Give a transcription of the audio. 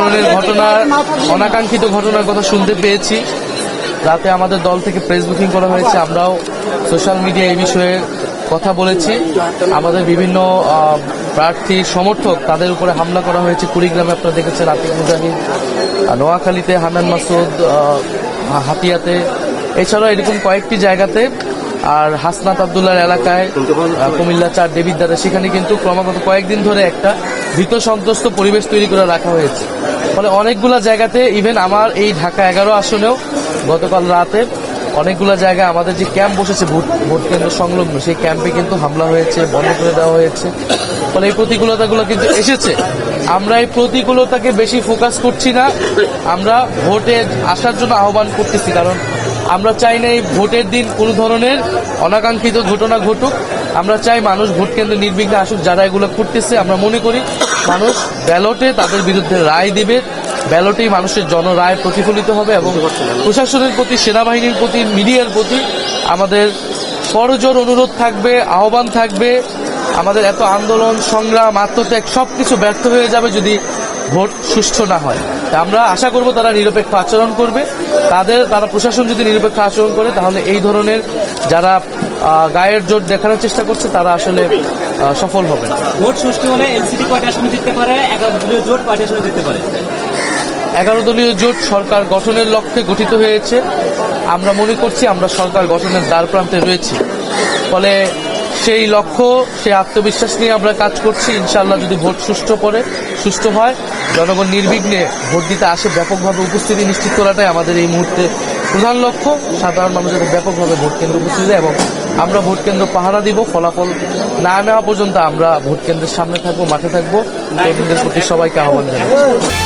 আবৃত ঘটনার অনাকাঙ্ক্ষিত ঘটনার কথা শুনতে পেয়েছি। রাতে আমাদের দল থেকে প্রেস বুকিং করা হয়েছে, আমরাও সোশ্যাল মিডিয়া এই বিষয়ে কথা বলেছি। আমাদের বিভিন্ন প্রার্থী, সমর্থক, তাদের উপরে হামলা করা হয়েছে। কুড়িগ্রামে আপনারা দেখেছেন আতিক মুজাহিদ নোয়াখালীতে হানান মাসুদ হাতিয়াতে। এছাড়াও এরকম কয়েকটি জায়গাতে, আর হাসনাত আবদুল্লার এলাকায় কুমিল্লা চার দেবিদ্বারে সেখানে কিন্তু ক্রমাগত কয়েকদিন ধরে একটা ভীত সন্ত্রস্ত পরিবেশ তৈরি করে রাখা হয়েছে। ফলে অনেকগুলো জায়গাতে ইভেন আমার এই ঢাকা এগারো আসনেও গতকাল রাতে অনেকগুলো জায়গায় আমাদের যে ক্যাম্প বসেছে, ভোট ভোট কেন্দ্র সংলগ্ন, সেই ক্যাম্পে কিন্তু হামলা হয়েছে, বন্ধ করে দেওয়া হয়েছে। ফলে এই প্রতিকূলতাগুলো কিন্তু এসেছে। আমরা এই প্রতিকূলতাকে বেশি ফোকাস করছি না। আমরা ভোটে আসার জন্য আহ্বান করতেছি, কারণ আমরা চাই না এই ভোটের দিন কোনো ধরনের অনাকাঙ্ক্ষিত ঘটনা ঘটুক। আমরা চাই মানুষ ভোট কেন্দ্রে নির্বিঘ্নে আসুক যারা এগুলো করতেছে আমরা মনে করি মানুষ ব্যালটে তাদের বিরুদ্ধে রায় দিবে। ব্যালটেই মানুষের জনরায় প্রতিফলিত হবে এবং প্রশাসনের প্রতি সেনাবাহিনীর প্রতি মিডিয়ার প্রতি আমাদের করজোর অনুরোধ থাকবে আহ্বান থাকবে। আমাদের এত আন্দোলন সংগ্রাম আত্মত্যাগ সবকিছু ব্যর্থ হয়ে যাবে যদি ভোট সুষ্ঠু না হয়। তা আমরা আশা করব তারা নিরপেক্ষ আচরণ করবে। তাদের তারা প্রশাসন যদি নিরপেক্ষ আচরণ করে তাহলে এই ধরনের যারা গায়ের জোট দেখানোর চেষ্টা করছে তারা আসলে সফল হবে না। ভোট সুষ্ঠু হলে এনসিপি কয়টা আসনে জিততে পারে? এগারো দলীয় জোট কয়টা আসনে জিততে পারে? এগারো দলীয় জোট সরকার গঠনের লক্ষ্যে গঠিত হয়েছে। আমরা মনে করছি আমরা সরকার গঠনের দ্বার প্রান্তে রয়েছি। ফলে সেই লক্ষ্য, সেই আত্মবিশ্বাস নিয়ে আমরা কাজ করছি। ইনশাআল্লাহ যদি ভোট সুষ্ঠু পড়ে সুষ্ঠু হয়, জনগণ নির্বিঘ্নে ভোট দিতে আসে, ব্যাপকভাবে উপস্থিতি নিশ্চিত করাটাই আমাদের এই মুহূর্তে প্রধান লক্ষ্য। সাধারণ মানুষ যাতে ব্যাপকভাবে ভোট কেন্দ্রে উপস্থিত এবং আমরা ভোট কেন্দ্র পাহারা দিব। ফলাফল না নেওয়া পর্যন্ত আমরা ভোট কেন্দ্রের সামনে থাকব, মাঠে থাকব। কর্মীদের প্রতি সবাইকে আহ্বান জানাচ্ছি।